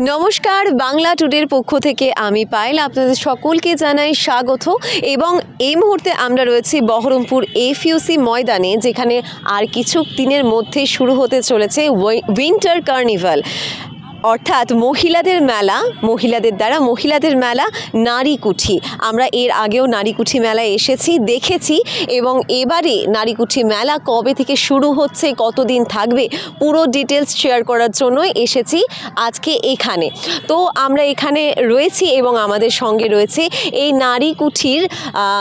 নমস্কার, বাংলা টুডের পক্ষ থেকে আমি পাইল আপনাদের সকলকে জানাই স্বাগত এবং এই মুহূর্তে আমরা রয়েছি বহরমপুর এফইউসি ময়দানে, যেখানে আর কিছু দিনের মধ্যে শুরু হতে চলেছে উইন্টার কার্নিভাল অর্থাৎ মহিলাদের মেলা মহিলাদের দ্বারা মহিলাদের মেলা নারী কুঠি আমরা এর আগেও নারী কুঠি মেলায় এসেছি দেখেছি এবং এবারে নারী কুঠি মেলা কবে থেকে শুরু হচ্ছে কতদিন থাকবে পুরো ডিটেলস শেয়ার করার জন্যই এসেছি আজকে এখানে। তো আমরা এখানে রয়েছি এবং আমাদের সঙ্গে রয়েছে এই নারী কুঠির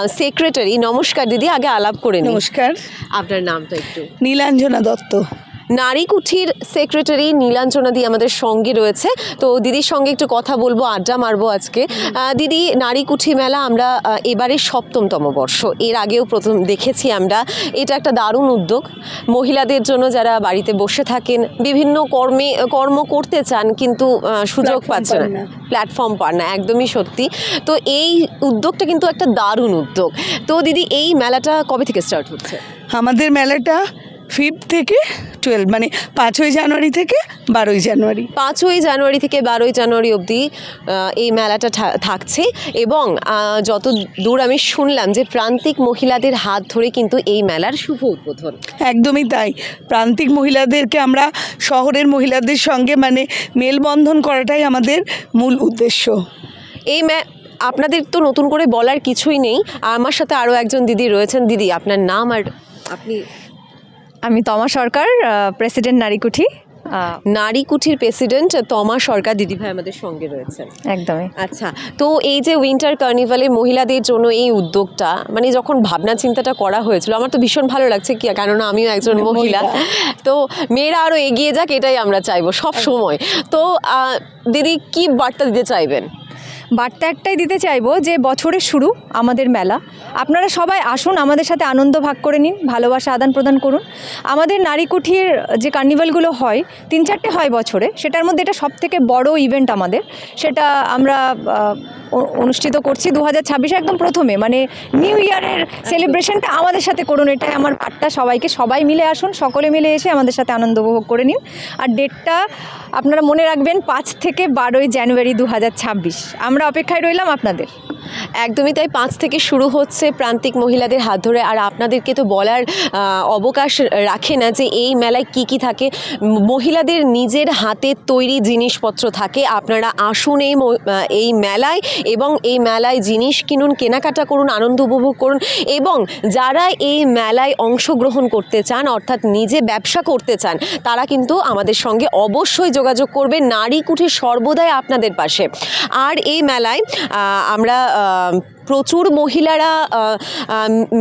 সেক্রেটারি নমস্কার দিদি আগে আলাপ করে নমস্কার। আপনার নামটা একটু। নীলাঞ্জনা দত্ত। নারী কুঠির সেক্রেটারি নীলাঞ্জনা দি আমাদের সঙ্গে রয়েছে। তো দিদির সঙ্গে একটু কথা বলব আড্ডা মারবো আজকে। দিদি নারী কুঠি মেলা আমরা এবারে সপ্তমতম বর্ষ। এর আগেও প্রথম দেখেছি আমরা। এটা একটা দারুণ উদ্যোগ। মহিলাদের জন্য যারা বাড়িতে বসে থাকেন বিভিন্ন কর্মে কর্ম করতে চান কিন্তু সুযোগ Platform পাচ্ছে না। না। প্ল্যাটফর্ম পান না একদমই সত্যি। তো এই উদ্যোগটা কিন্তু একটা দারুণ উদ্যোগ। তো দিদি এই মেলাটা কবে থেকে স্টার্ট হচ্ছে? আমাদের মেলাটা ফিফথ থেকে টুয়েলভ মানে পাঁচই জানুয়ারি থেকে বারোই জানুয়ারি। পাঁচই জানুয়ারি থেকে বারোই জানুয়ারি অবধি এই মেলাটা থাকছে এবং যত দূর আমি শুনলাম যে প্রান্তিক মহিলাদের হাত ধরে কিন্তু এই মেলার শুভ উদ্বোধন। একদমই তাই। প্রান্তিক মহিলাদেরকে আমরা শহরের মহিলাদের সঙ্গে মানে মেলবন্ধন করাটাই আমাদের মূল উদ্দেশ্য। এই ম্যা আপনাদের তো নতুন করে বলার কিছুই নেই। আমার সাথে আরও একজন দিদি রয়েছেন। দিদি আপনার নাম আর আপনি আমি তমা সরকার প্রেসিডেন্ট নারীকুঠি। নারী কুঠির প্রেসিডেন্ট তমা সরকার দিদিভাই আমাদের সঙ্গে রয়েছেন। একদমই। আচ্ছা তো এই যে উইন্টার কার্নিভালে মহিলাদের জন্য এই উদ্যোগটা মানে যখন ভাবনা চিন্তাটা করা হয়েছিল আমার তো ভীষণ ভালো লাগছে কি কেননা আমিও একজন মহিলা। তো মেয়েরা আরও এগিয়ে যাক এটাই আমরা চাইব সব সময়। তো দিদি কি বার্তা দিতে চাইবেন? বার্তা একটাই দিতে চাইব যে বছরের শুরু আমাদের মেলা। আপনারা সবাই আসুন, আমাদের সাথে আনন্দ ভাগ করে নিন, ভালোবাসা আদান প্রদান করুন। আমাদের নারীকুঠির যে কার্নিভালগুলো হয়, তিন চারটে হয় বছরে, সেটার মধ্যে এটা সব থেকে বড় ইভেন্ট আমাদের। সেটা আমরা অনুষ্ঠিত করছি দু হাজার একদম প্রথমে। মানে নিউ ইয়ারের সেলিব্রেশনটা আমাদের সাথে করুন, এটাই আমার বার্তা সবাইকে। সবাই মিলে আসুন, সকলে মিলে এসে আমাদের সাথে আনন্দ উপভোগ করে নিন। আর ডেটটা আপনারা মনে রাখবেন পাঁচ থেকে বারোই জানুয়ারি দু হাজার ছাব্বিশ। আমরা অপেক্ষায় রইলাম আপনাদের। একদমই তাই, পাঁচ থেকে শুরু হচ্ছে প্রান্তিক মহিলাদের হাত ধরে, আর আপনাদেরকে তো বলার অবকাশ রাখে না যে এই মেলায় কি কি থাকে। মহিলাদের নিজের হাতের তৈরি জিনিসপত্র থাকে। আপনারা আসুন এই এই মেলায় এবং এই মেলায় জিনিস কিনুন, কেনাকাটা করুন, আনন্দ উপভোগ করুন এবং যারা এই মেলায় অংশগ্রহণ করতে চান, অর্থাৎ নিজে ব্যবসা করতে চান, তারা কিন্তু আমাদের সঙ্গে অবশ্যই যোগাযোগ করবে। নারী কুঠির সর্বদাই আপনাদের পাশে। আর এই মেলায় আমরা প্রচুর মহিলারা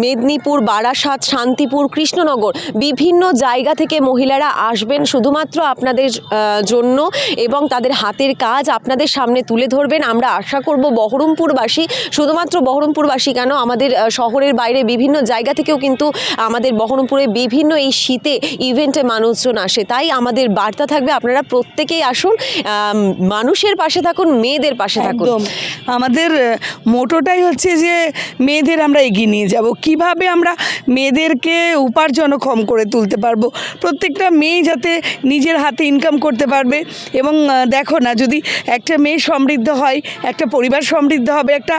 মেদিনীপুর, বারাসাত, শান্তিপুর, কৃষ্ণনগর বিভিন্ন জায়গা থেকে মহিলারা আসবেন শুধুমাত্র আপনাদের জন্য এবং তাদের হাতের কাজ আপনাদের সামনে তুলে ধরবেন। আমরা আশা করব বহরমপুরবাসী, শুধুমাত্র বহরমপুরবাসী কেন, আমাদের শহরের বাইরে বিভিন্ন জায়গা থেকেও কিন্তু আমাদের বহরমপুরে বিভিন্ন এই শীতে ইভেন্টে মানুষজন আসে। তাই আমাদের বার্তা থাকবে, আপনারা প্রত্যেকেই আসুন মানুষের পাশে থাকুন, মেয়েদের পাশে থাকুন। আমাদের মোটোটাই হচ্ছে যে মেয়েদের আমরা এগিয়ে নিয়ে যাব। কীভাবে আমরা মেয়েদেরকে উপার্জনক্ষম করে তুলতে পারব? প্রত্যেকটা মেয়ে যাতে নিজের হাতে ইনকাম করতে পারবে। এবং দেখো না, যদি একটা মেয়ে সমৃদ্ধ হয়, একটা পরিবার সমৃদ্ধ হবে, একটা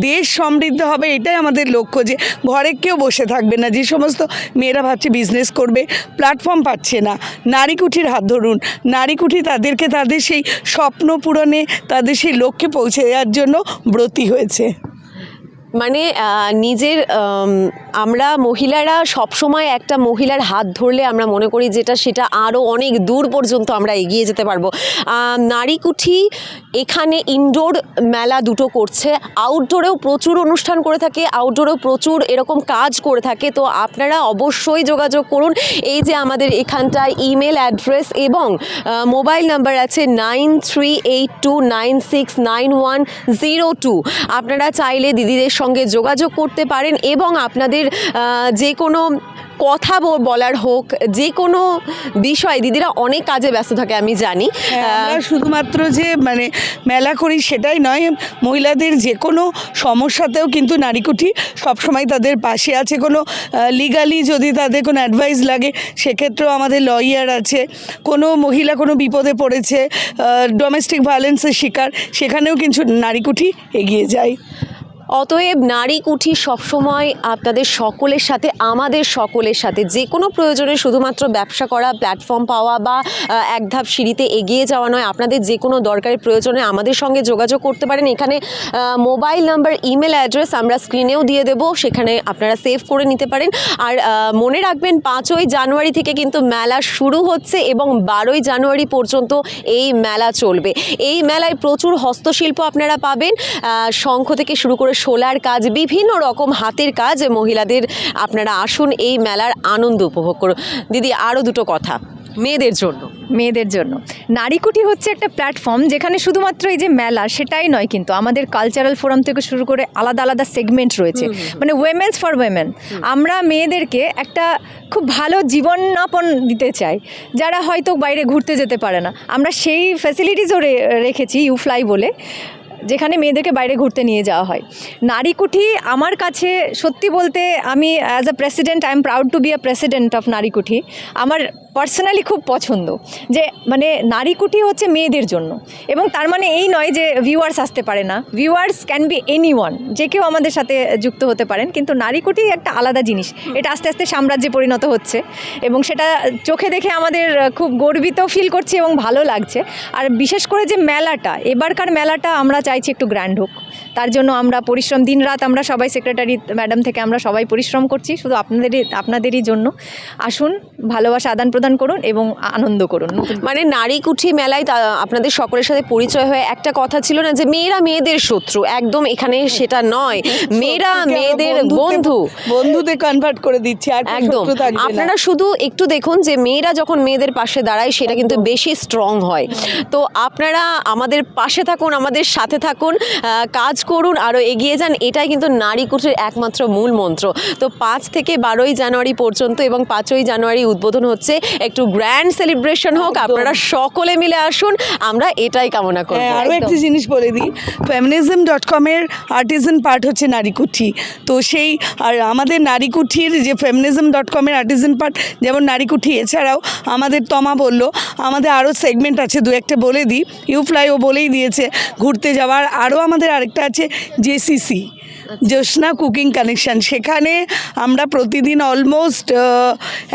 দেশ সমৃদ্ধ হবে, এটাই আমাদের লক্ষ্য যে ঘরে কেউ বসে থাকবে না। যে সমস্ত মেয়েরা ভাবছে বিজনেস করবে প্ল্যাটফর্ম পাচ্ছে না। নারী কুঠির হাত ধরুন। নারী কুঠি তাদেরকে তাদের সেই স্বপ্ন পূরণে, তাদের সেই লক্ষ্যে পৌঁছে দেওয়ার জন্য ব্রতী হয়েছে। মানে নিজের আমরা মহিলারা সবসময় একটা মহিলার হাত ধরলে আমরা মনে করি যেটা সেটা আরও অনেক দূর পর্যন্ত আমরা এগিয়ে যেতে পারব। আম, নারী কুঠি এখানে ইনডোর মেলা দুটো করছে। আউটডোরেও প্রচুর অনুষ্ঠান করে থাকে আউটডোরেও প্রচুর এরকম কাজ করে থাকে। তো আপনারা অবশ্যই যোগাযোগ করুন। এই যে আমাদের এখানটায় ইমেল অ্যাড্রেস এবং মোবাইল নাম্বার আছে nine three eight two nine six nine one zero two আপনারা চাইলে দিদিদের সঙ্গে যোগাযোগ করতে পারেন এবং আপনাদের যে কোনো কথা বলার হোক যে কোনো বিষয় দিদিরা অনেক কাজে ব্যস্ত থাকে আমি জানি। হ্যাঁ, শুধুমাত্র যে মানে মেলা করি সেটাই নয় মহিলাদের যে কোনো সমস্যাতেও কিন্তু নারীকুঠি সবসময় তাদের পাশে আছে। কোনো লিগালি যদি তাদের কোনো অ্যাডভাইস লাগে সেক্ষেত্রেও আমাদের লয়ার আছে। কোনো মহিলা কোনো বিপদে পড়েছে ডোমেস্টিক ভায়োলেন্সের শিকার সেখানেও কিন্তু নারীকুঠি এগিয়ে যায়। অতএব নারী কুঠি সবসময় আপনাদের সকলের সাথে, আমাদের সকলের সাথে, যে কোনো প্রয়োজনে শুধুমাত্র ব্যবসা করা প্ল্যাটফর্ম পাওয়া বা এক ধাপ সিঁড়িতে এগিয়ে যাওয়া নয়, আপনাদের যে কোনো দরকারি প্রয়োজনে আমাদের সঙ্গে যোগাযোগ করতে পারেন। এখানে মোবাইল নাম্বার ইমেল অ্যাড্রেস আমরা স্ক্রিনেও দিয়ে দেব, সেখানে আপনারা সেভ করে নিতে পারেন। আর মনে রাখবেন, পাঁচই জানুয়ারি থেকে কিন্তু মেলা শুরু হচ্ছে এবং বারোই জানুয়ারি পর্যন্ত এই মেলা চলবে। এই মেলায় প্রচুর হস্তশিল্প আপনারা পাবেন শঙ্খ থেকে শুরু করে শোলার কাজ বিভিন্ন রকম হাতের কাজ মহিলাদের আপনারা আসুন এই মেলার আনন্দ উপভোগ করুন। দিদি আরও দুটো কথা মেয়েদের জন্য। মেয়েদের জন্য। নারীকুটি হচ্ছে একটা প্ল্যাটফর্ম যেখানে শুধুমাত্র এই যে মেলা সেটাই নয় কিন্তু আমাদের কালচারাল ফোরাম থেকে শুরু করে আলাদা আলাদা সেগমেন্ট রয়েছে। মানে উইমেন্স ফর উইমেন আমরা মেয়েদেরকে একটা খুব ভালো জীবনযাপন দিতে চাই। যারা হয়তো বাইরে ঘুরতে যেতে পারে না। আমরা সেই ফ্যাসিলিটিসও রেখেছি ইউফ্লাই বলে। যেখানে মেয়েদেরকে বাইরে ঘুরতে নিয়ে যাওয়া হয়। নারীকুঠি আমার কাছে সত্যি বলতে আমি as a president I am proud to be a president of Narikuthi আমার পার্সোনালি খুব পছন্দ যে মানে নারীকুঠি হচ্ছে মেয়েদের জন্য। এবং তার মানে এই নয় যে ভিউয়ার্স আসতে পারে না। Viewers can be anyone যে কেউ আমাদের সাথে যুক্ত হতে পারেন, কিন্তু নারীকুঠি একটা আলাদা জিনিস। এটা আস্তে আস্তে সাম্রাজ্যে পরিণত হচ্ছে এবং সেটা চোখে দেখে আমাদের খুব গর্বিত ফিল করছি এবং ভালো লাগছে। আর বিশেষ করে যে মেলাটা, এবারকার মেলাটা আমরা চাইছি একটু গ্র্যান্ড হোক। তার জন্য আমরা পরিশ্রম দিনরাত আমরা সবাই সেক্রেটারি ম্যাডাম থেকে আমরা সবাই পরিশ্রম করছি শুধু আপনাদেরই আপনাদেরই জন্য। আসুন ভালোবাসা আদান প্রদান করুন এবং আনন্দ করুন। মানে নারী কুঠি মেলায় আপনাদের সকলের সাথে পরিচয় হয়ে একটা কথা ছিল না যে মেয়েরা মেয়েদের শত্রু একদম এখানে সেটা নয়। মেয়েরা মেয়েদের বন্ধু। বন্ধুতে কনভার্ট করে দিচ্ছি আর একদম। আপনারা শুধু একটু দেখুন যে মেয়েরা যখন মেয়েদের পাশে দাঁড়ায় সেটা কিন্তু বেশি স্ট্রং হয়। তো আপনারা আমাদের পাশে থাকুন আমাদের সাথে থাকুন কাজ করুন আরও এগিয়ে যান এটাই কিন্তু নারী কুঠির একমাত্র মূল মন্ত্র। তো পাঁচ থেকে বারোই জানুয়ারি পর্যন্ত এবং পাঁচই জানুয়ারি উদ্বোধন হচ্ছে একটু গ্র্যান্ড সেলিব্রেশন হোক আপনারা সকলে মিলে আসুন আমরা এটাই কামনা করব। হ্যাঁ আরও একটি জিনিস বলে দিই ফেমিনিজম ডট কমের আর্টিজান পার্ট হচ্ছে নারীকুঠি তো সেই আর আমাদের নারীকুঠির যে ফেমিনিজম ডট কমের আর্টিজান পার্ট যেমন নারীকুঠি এছাড়াও আমাদের তমা বলল আমাদের আরও সেগমেন্ট আছে দু একটা বলে দিই। ইউফ্লাই ও বলেই দিয়েছে ঘুরতে যাওয়ার আরও আমাদের আরেকটা আছে জেসিসি জ্যোৎস্না কুকিং কানেকশান সেখানে আমরা প্রতিদিন অলমোস্ট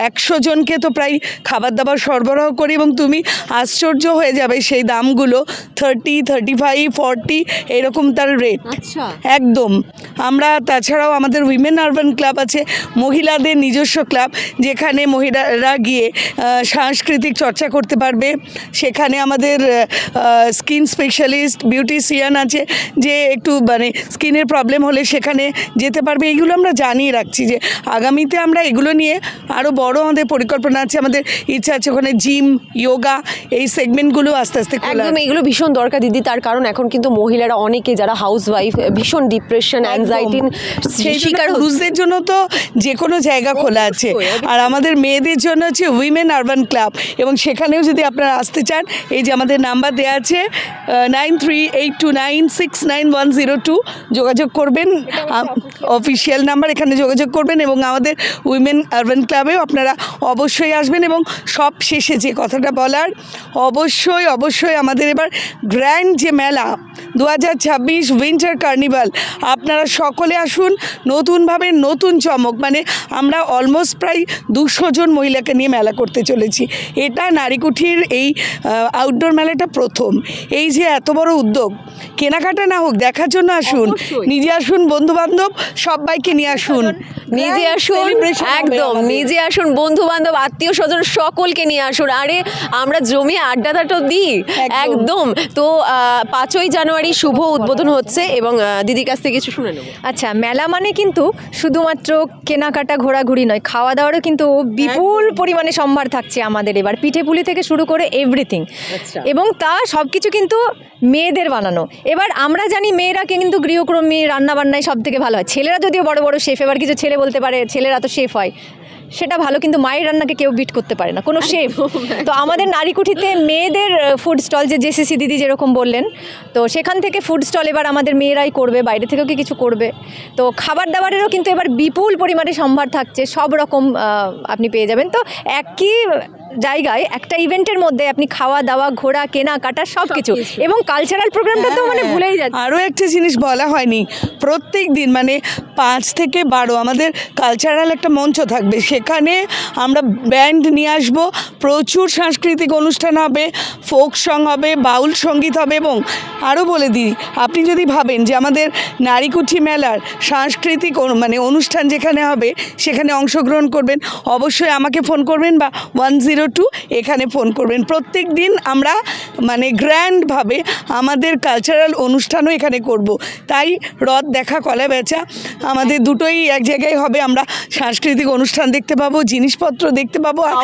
একশো জনকে তো প্রায় খাবার দাবার সরবরাহ করি এবং তুমি আশ্চর্য হয়ে যাবে সেই দামগুলো। থার্টি থার্টি ফাইভ ফর্টি এরকম তার রেট আচ্ছা। একদম। আমরা তাছাড়াও আমাদের উইমেন আরবান ক্লাব আছে মহিলাদের নিজস্ব ক্লাব যেখানে মহিলারা গিয়ে সাংস্কৃতিক চর্চা করতে পারবে। সেখানে আমাদের স্কিন স্পেশালিস্ট বিউটিশিয়ান আছে যে একটু মানে স্কিনের প্রবলেম হলে সেখানে যেতে পারবে এইগুলো আমরা জানিয়ে রাখছি যে আগামীতে আমরা এগুলো নিয়ে আরও বড় আমাদের পরিকল্পনা আছে আমাদের ইচ্ছা আছে ওখানে জিম যোগা এই সেগমেন্টগুলো আস্তে আস্তে একদম এগুলো ভীষণ দরকার দিদি তার কারণ এখন কিন্তু মহিলারা অনেকে যারা হাউস ওয়াইফ ভীষণ ডিপ্রেশন অ্যাংজাইটির সেই শিকার পুরুষদের জন্য তো যে কোনো জায়গা খোলা আছে। আর আমাদের মেয়েদের জন্য হচ্ছে উইমেন আরবান ক্লাব এবং সেখানেও যদি আপনারা আসতে চান এই যে আমাদের নাম্বার দেওয়া আছে nine three eight two nine six nine one zero two যোগাযোগ করবেন। অফিসিয়াল নাম্বার এখানে যোগাযোগ করবেন এবং আমাদের উইমেন আরবান ক্লাবেও আপনারা অবশ্যই আসবেন এবং সব শেষে যে কথাটা বলার অবশ্যই অবশ্যই আমাদের এবার গ্র্যান্ড যে মেলা দু হাজার ছাব্বিশ উইন্টার কার্নিভাল আপনারা সকলে আসুন নতুনভাবে নতুন চমক মানে আমরা অলমোস্ট প্রায় দুশো জন মহিলাকে নিয়ে মেলা করতে চলেছি। এটা নারীকুঠির এই আউটডোর মেলাটা প্রথম। এই যে এত বড় উদ্যোগ কেনাকাটা না হোক দেখার জন্য আসুন নিজে আসুন বন্ধু বান্ধব সবাইকে নিয়ে আসুন। নিজে আসুন একদম নিজে আসুন বন্ধু বান্ধব আত্মীয় স্বজন সকলকে নিয়ে আসুন। আরে আমরা জমি আড্ডাটা তো দিই। একদম। তো পাঁচই জানুয়ারি শুভ উদ্বোধন হচ্ছে এবং দিদির কাছ থেকে কিছু শুনে নেব। আচ্ছা মেলা মানে কিন্তু শুধুমাত্র কেনাকাটা ঘোরাঘুরি নয় খাওয়া দাওয়ারও কিন্তু বিপুল পরিমাণে সম্ভার থাকছে আমাদের এবার। পিঠে পুলি থেকে শুরু করে এভরিথিং আচ্ছা। এবং তা সব কিছু কিন্তু মেয়েদের বানানো। এবার আমরা জানি মেয়েরা কিন্তু গৃহকর্মী রান্নাবান্না রান্নাই সব থেকে ভালো হয়। ছেলেরা যদিও বড় বড় শেফ এবার কিছু ছেলে বলতে পারে ছেলেরা তো শেফ হয়। সেটা ভালো কিন্তু মায়ের রান্নাকে কেউ বিট করতে পারে না কোনো শেফ। তো আমাদের নারীকুঠিতে মেয়েদের ফুড স্টল যে জেসিসি দিদি যেরকম বললেন তো সেখান থেকে ফুড স্টল এবার আমাদের মেয়েরাই করবে বাইরে থেকেও কি কিছু করবে। তো খাবার দাবারেরও কিন্তু এবার বিপুল পরিমাণে সম্ভার থাকছে সব রকম আপনি পেয়ে যাবেন। তো একই জায়গায় একটা ইভেন্টের মধ্যে আপনি খাওয়া দাওয়া ঘোরা কেনা কাটা সব কিছু। এবং কালচারাল প্রোগ্রামটা তো মানে ভুলেই যাচ্ছে। আরও একটা জিনিস বলা হয়নি। প্রত্যেক দিন মানে পাঁচ থেকে বারো আমাদের কালচারাল একটা মঞ্চ থাকবে। সেখানে আমরা ব্যান্ড নিয়ে আসব। প্রচুর সাংস্কৃতিক অনুষ্ঠান হবে ফোক সং হবে বাউল সংগীত হবে এবং আরও বলে দিই আপনি যদি ভাবেন যে আমাদের নারীকুঠি মেলার সাংস্কৃতিক মানে অনুষ্ঠান যেখানে হবে সেখানে অংশগ্রহণ করবেন অবশ্যই আমাকে ফোন করবেন বা ওয়ান জিরো টু এখানে ফোন করবেন। প্রত্যেক দিন আমরা মানে গ্র্যান্ডভাবে আমাদের কালচারাল অনুষ্ঠানও এখানে করব। তাই রথ দেখা কলা বেচা আমাদের দুটোই এক জায়গায় হবে। আমরা সাংস্কৃতিক অনুষ্ঠান দেখতে পাবো জিনিসপত্র দেখতে পাবো আর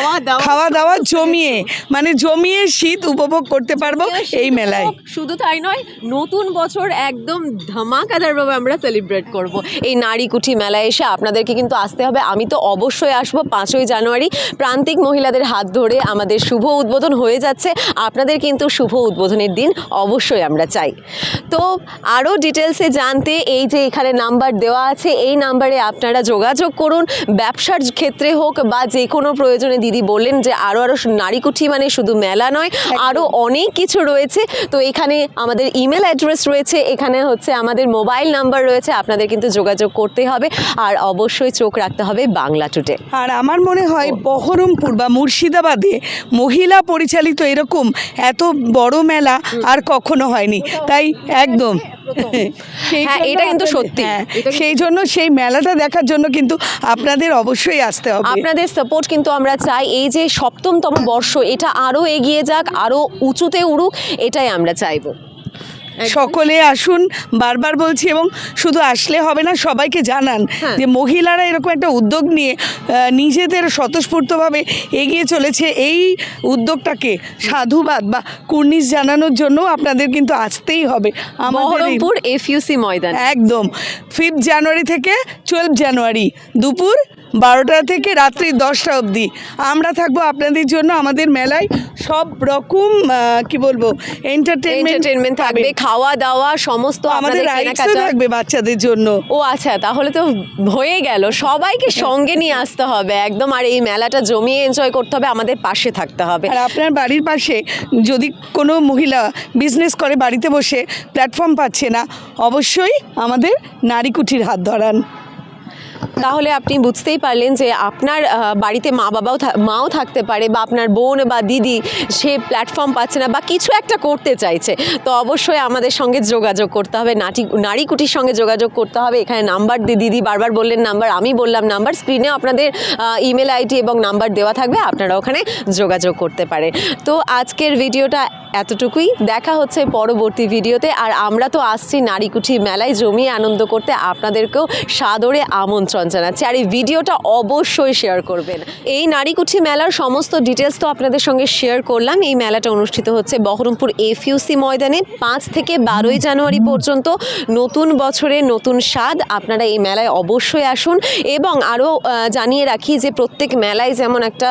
খাওয়া দাওয়া জমিয়ে মানে জমিয়ে শীত উপভোগ করতে পারব এই মেলায়। শুধু তাই নয় নতুন বছর একদম ধামাকাদারভাবে আমরা সেলিব্রেট করব। এই নারীকুঠি মেলায় এসে আপনাদেরকে কিন্তু আসতে হবে। আমি তো অবশ্যই আসব পাঁচই জানুয়ারি। প্রান্তিক মহিলাদের হাত ধরে আমাদের শুভ উদ্বোধন হয়ে যাচ্ছে। আপনাদের কিন্তু শুভ উদ্বোধনের দিন অবশ্যই আমরা চাই। তো আরও ডিটেলসে জানতে এই যে এখানে নাম্বার দেওয়া আছে এই নাম্বারে আপনারা যোগাযোগ করুন। ব্যবসার ক্ষেত্রে হোক বা যে কোনো প্রয়োজনে দিদি বললেন যে আরও আরও নারীকুঠি মানে শুধু মেলা নয় আরও অনেক কিছু রয়েছে। তো এখানে আমাদের ইমেল অ্যাড্রেস রয়েছে এখানে হচ্ছে আমাদের মোবাইল নাম্বার রয়েছে আপনাদের কিন্তু যোগাযোগ করতে হবে। আর অবশ্যই চোখ রাখতে হবে বাংলা টুডে আর আমার মনে হয় বহরমপুর বা মুর্শিদাবাদে মহিলা পরিচালিত এরকম এত বড় মেলা আর কখনো হয়নি। তাই একদম। হ্যাঁ, এটা কিন্তু সত্যি। হ্যাঁ, সেই জন্য সেই মেলাটা দেখার জন্য কিন্তু আপনাদের অবশ্যই আসতে হবে। আপনাদের সাপোর্ট কিন্তু আমরা চাই। এই যে সপ্তমতম বর্ষ এটা আরও এগিয়ে যাক আরও উঁচুতে উড়ুক এটাই আমরা চাইব। সকলে আসুন বারবার বলছি এবং শুধু আসলে হবে না সবাইকে জানান হ্যাঁ। যে মহিলারা এরকম একটা উদ্যোগ নিয়ে নিজেদের স্বতঃস্ফূর্তভাবে এগিয়ে চলেছে। এই উদ্যোগটাকে সাধুবাদ বা কুর্নিশ জানানোর জন্য আপনাদের কিন্তু আসতেই হবে। এফইউসি ময়দান। একদম। ফিফথ জানুয়ারি থেকে টুয়েলভ জানুয়ারি দুপুর বারোটা থেকে রাত্রি দশটা অবধি। আমরা থাকব আপনাদের জন্য আমাদের মেলায় সব রকম কি বলব এন্টারটেনমেন্ট থাকবে খাওয়া দাওয়া সমস্ত আমাদের থাকবে বাচ্চাদের জন্য। ও আচ্ছা তাহলে তো হয়ে গেল। সবাইকে সঙ্গে নিয়ে আসতে হবে একদম। আর এই মেলাটা জমিয়ে এনজয় করতে হবে আমাদের পাশে থাকতে হবে। আর আপনার বাড়ির পাশে যদি কোনো মহিলা বিজনেস করে বাড়িতে বসে প্ল্যাটফর্ম পাচ্ছে না অবশ্যই আমাদের নারী কুঠির হাত ধরান। তাহলে আপনি বুঝতেই পারলেন যে আপনার বাড়িতে মা বাবাও মাও থাকতে পারে বা আপনার বোন বা দিদি সে প্ল্যাটফর্ম পাচ্ছে না বা কিছু একটা করতে চাইছে, তো অবশ্যই আমাদের সঙ্গে যোগাযোগ করতে হবে। নাটি, নারী কুটির সঙ্গে যোগাযোগ করতে হবে। এখানে নাম্বার দিদি বারবার বললেন, নাম্বার আমি বললাম, নাম্বার স্ক্রিনে আপনাদের ইমেল আইডি এবং নাম্বার দেওয়া থাকবে, আপনারা ওখানে যোগাযোগ করতে পারেন। তো আজকের ভিডিওটা এতটুকুই। দেখা হচ্ছে পরবর্তী ভিডিওতে। আর আমরা তো আসছি নারীকুঠি মেলায়। জমিয়ে আনন্দ করতে আপনাদেরকেও সাদরে আমন্ত্রণ জানাচ্ছি আর এই ভিডিওটা অবশ্যই শেয়ার করবেন। এই নারীকুঠি মেলার সমস্ত ডিটেলস তো আপনাদের সঙ্গে শেয়ার করলাম। এই মেলাটা অনুষ্ঠিত হচ্ছে বহরমপুর এফইউসি ময়দানে পাঁচ থেকে বারোই জানুয়ারি পর্যন্ত। নতুন বছরে নতুন স্বাদ, আপনারা এই মেলায় অবশ্যই আসুন। এবং আরও জানিয়ে রাখি যে প্রত্যেক মেলায় যেমন একটা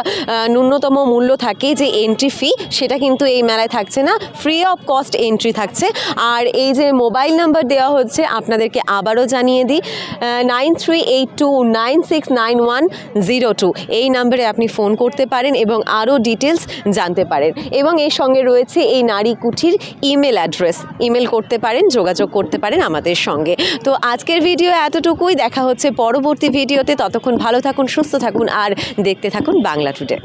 ন্যূনতম মূল্য থাকে যে এন্ট্রি ফি সেটা কিন্তু এই মেলায় থাকছে না। ফ্রি অফ কস্ট এন্ট্রি থাকছে। আর এই যে মোবাইল নাম্বার দেওয়া হচ্ছে, আপনাদেরকে আবারও জানিয়ে দিই nine three eight two nine six nine one zero two. এই নাম্বারে আপনি ফোন করতে পারেন এবং আরও ডিটেলস জানতে পারেন। এবং এর সঙ্গে রয়েছে এই নারী কুঠির ইমেল অ্যাড্রেস। ইমেল করতে পারেন, যোগাযোগ করতে পারেন আমাদের সঙ্গে। তো আজকের ভিডিও এতটুকুই। দেখা হচ্ছে পরবর্তী ভিডিওতে। ততক্ষণ ভালো থাকুন, সুস্থ থাকুন, আর দেখতে থাকুন বাংলা টুডে।